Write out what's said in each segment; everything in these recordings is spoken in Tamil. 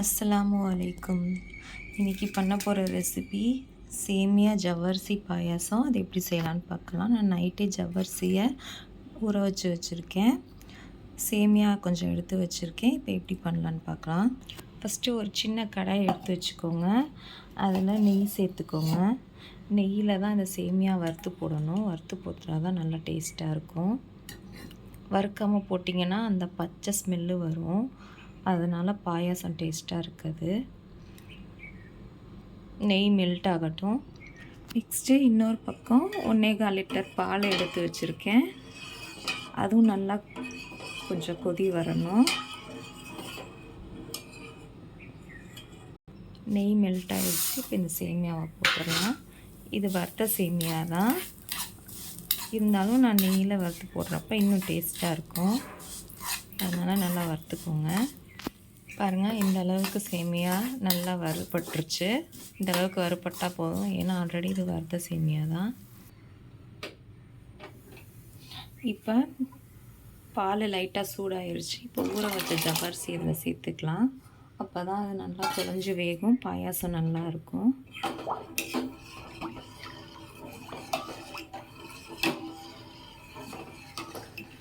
அஸ்ஸலாமு அலைக்கும். இன்றைக்கி பண்ண போகிற ரெசிபி சேமியா ஜவ்வரிசி பாயாசம். அது எப்படி செய்யலான்னு பார்க்கலாம். நான் நைட்டே ஜவ்வரிசியை ஊற வச்சு வச்சுருக்கேன். சேமியா கொஞ்சம் எடுத்து வச்சுருக்கேன். இப்போ எப்படி பண்ணலான்னு பார்க்கலாம். ஃபஸ்ட்டு ஒரு சின்ன கடாய் எடுத்து வச்சுக்கோங்க. அதில் நெய் சேர்த்துக்கோங்க. நெய்யில் தான் அந்த சேமியா வறுத்து போடணும். வறுத்து போட்டுனா தான் நல்லா டேஸ்ட்டாக இருக்கும். வறுக்காமல் போட்டிங்கன்னா அந்த பச்சை ஸ்மெல்லு வரும். அதனால் பாயாசம் டேஸ்ட்டாக இருக்குது. நெய் மெல்ட் ஆகட்டும். நெக்ஸ்ட்டு இன்னொரு பக்கம் ஒன்றே கால் லிட்டர் பால் எடுத்து வச்சுருக்கேன். அதுவும் நல்லா கொஞ்சம் கொதி வரணும். நெய் மெல்ட் ஆகிடுச்சு இப்போ இந்த சேமியாவை போட்டுடலாம். இது வறுத்த சேமியா தான். இருந்தாலும் நான் நெய்யில் வறுத்து போடுறப்ப இன்னும் டேஸ்ட்டாக இருக்கும். அதனால் நல்லா வறுத்துக்கோங்க. பாருங்கள் இந்த அளவுக்கு சேமியா நல்லா வறுபட்டுருச்சு. இந்த அளவுக்கு வறுபட்டால் போதும். ஏன்னா ஆல்ரெடி இது வறுத்த சேமியா தான். இப்போ பால் லைட்டாக சூடாயிருச்சு. இப்போ ஊற வச்ச ஜவ்வரிசி இதில் சேர்த்துக்கலாம். அப்போ தான் அது நல்லா குழஞ்சி வேகும். பாயாசம் நல்லா இருக்கும்.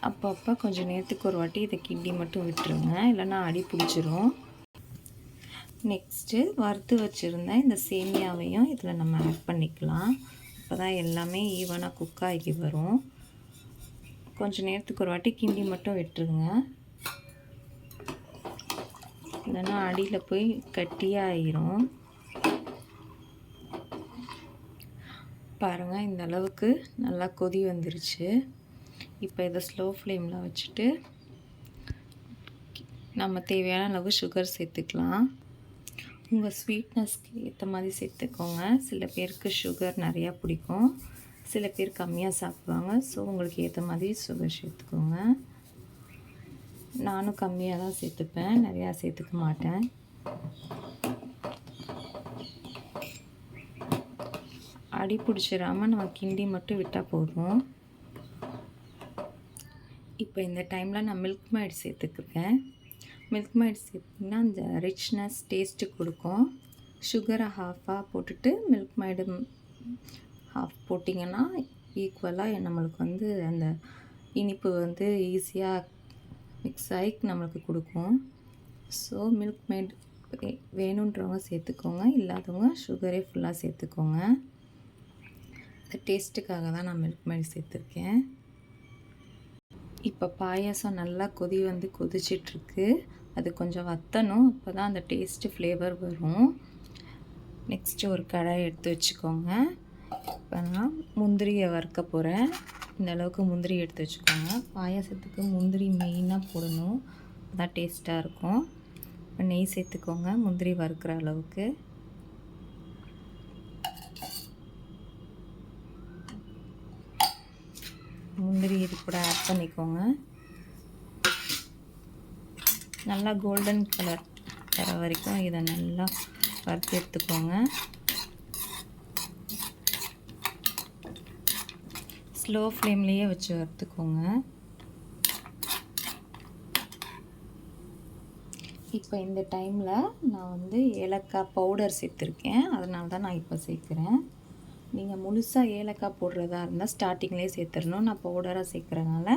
அப்பப்போ கொஞ்சம் நேரத்துக்கு ஒரு வாட்டி இதை கிண்டி மட்டும் விட்டுருங்க. இல்லைன்னா அடி பிடிச்சிரும். நெக்ஸ்ட்டு வறுத்து வச்சுருந்த இந்த சேமியாவையும் இதில் நம்ம ஆட் பண்ணிக்கலாம். அப்போ தான் எல்லாமே ஈவனாக குக் ஆகி வரும். கொஞ்சம் நேரத்துக்கு ஒரு வாட்டி கிண்டி மட்டும் விட்டுருங்க. இல்லைன்னா அடியில் போய் கட்டியாகிரும் பாருங்கள் இந்த அளவுக்கு நல்லா கொதி வந்துருச்சு. இப்போ இதை ஸ்லோ ஃப்ளேமில் வச்சுட்டு நம்ம தேவையான அளவு சுகர் சேர்த்துக்கலாம். உங்கள் ஸ்வீட்னஸ்க்கு ஏற்ற மாதிரி சேர்த்துக்கோங்க. சில பேருக்கு சுகர் நிறையா பிடிக்கும். சில பேர் கம்மியாக சாப்பிடுவாங்க. ஸோ உங்களுக்கு ஏற்ற மாதிரி சுகர் சேர்த்துக்கோங்க. நானும் கம்மியாக தான் சேர்த்துப்பேன். நிறையா சேர்த்துக்க மாட்டேன். அடி பிடிச்சிடாமல் நம்ம கிண்டி மட்டும் விட்டால் போதும். இப்போ இந்த டைமில் நான் மில்க் மைட் சேர்த்துக்கிறேன் மில்க் மைட் சேர்த்திங்கன்னா அந்த ரிச்னஸ் டேஸ்ட்டு கொடுக்கும். சுகரை ஹாஃபாக போட்டுட்டு மில்க் மைடு ஹாஃப் போட்டிங்கன்னா ஈக்குவலாக நம்மளுக்கு வந்து அந்த இனிப்பு வந்து ஈஸியாக மிக்ஸ் ஆகி நம்மளுக்கு கொடுக்கும். ஸோ மில்க் மைட் வேணுன்றவங்க சேர்த்துக்கோங்க. இல்லாதவங்க சுகரே ஃபுல்லாக சேர்த்துக்கோங்க. இந்த டேஸ்ட்டுக்காக தான் நான் மில்க் மைட் சேர்த்துருக்கேன். இப்போ பாயாசம் நல்லா கொதி வந்து கொதிச்சிட்ருக்கு. அது கொஞ்சம் வற்றணும் அப்போ தான் அந்த டேஸ்ட்டு ஃப்ளேவர் வரும். நெக்ஸ்ட்டு ஒரு கடாய் எடுத்து வச்சுக்கோங்க. இப்போ நான் முந்திரியை வறுக்க போகிறேன் இந்த அளவுக்கு முந்திரி எடுத்து வச்சுக்கோங்க. பாயாசத்துக்கு முந்திரி மெயினாக போடணும். அதான் டேஸ்ட்டாக இருக்கும். இப்போ நெய் சேர்த்துக்கோங்க. முந்திரி வறுக்கிற அளவுக்கு முந்திரி இது கூட ஆட் பண்ணிக்கோங்க. நல்லா கோல்டன் கலர் வர வரைக்கும் இதை நல்லா வறுத்து எடுத்துக்கோங்க. ஸ்லோ ஃப்ளேம்லேயே வச்சு வறுத்துக்கோங்க. இப்போ இந்த டைமில் நான் வந்து ஏலக்காய் பவுடர் சேர்த்துருக்கேன். அதனால தான் நான் இப்போ சேர்க்குறேன். நீங்கள் முழுசாக ஏலக்காய் போடுறதா இருந்தால் ஸ்டார்டிங்லேயே சேர்த்துடணும். நான் பவுடராக சேர்க்குறனால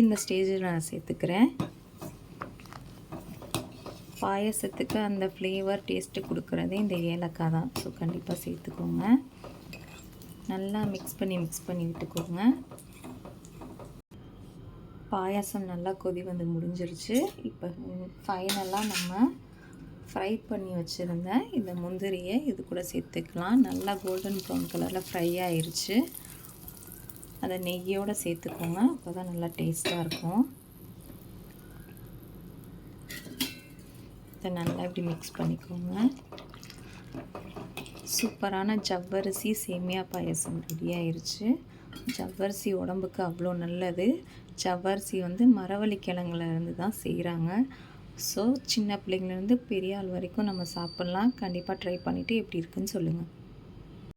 இந்த ஸ்டேஜில் நான் சேர்த்துக்கிறேன். பாயசத்துக்கு அந்த ஃப்ளேவர் டேஸ்ட்டு கொடுக்குறதே இந்த ஏலக்காய் தான். ஸோ கண்டிப்பாக சேர்த்துக்கோங்க. நல்லா மிக்ஸ் பண்ணி மிக்ஸ் பண்ணி விட்டுக்கோங்க. பாயாசம் நல்லா கொதி வந்து முடிஞ்சிருச்சு. இப்போ ஃபைனலாக நம்ம ஃப்ரை பண்ணி வச்சுருந்தேன். இந்த முந்திரியை இது கூட சேர்த்துக்கலாம். நல்லா கோல்டன் ப்ரௌன் கலரில் ஃப்ரை ஆயிடுச்சு அதை நெய்யோடு சேர்த்துக்கோங்க. அப்போ தான் நல்லா டேஸ்ட்டாக இருக்கும். இதை நல்லா இப்படி மிக்ஸ் பண்ணிக்கோங்க. சூப்பரான ஜவ்வரிசி சேமியா பாயசம் ரெடி ஆயிடுச்சு ஜவ்வரிசி உடம்புக்கு அவ்வளோ நல்லது. ஜவ்வரிசி வந்து மரவள்ளிக்கிழங்குல இருந்து தான் செய்கிறாங்க ஸோ சின்ன பிள்ளைங்கலேருந்து பெரிய ஆள் வரைக்கும் நம்ம சாப்பிட்லாம். கண்டிப்பாக ட்ரை பண்ணிவிட்டு எப்படி இருக்குன்னு சொல்லுங்கள்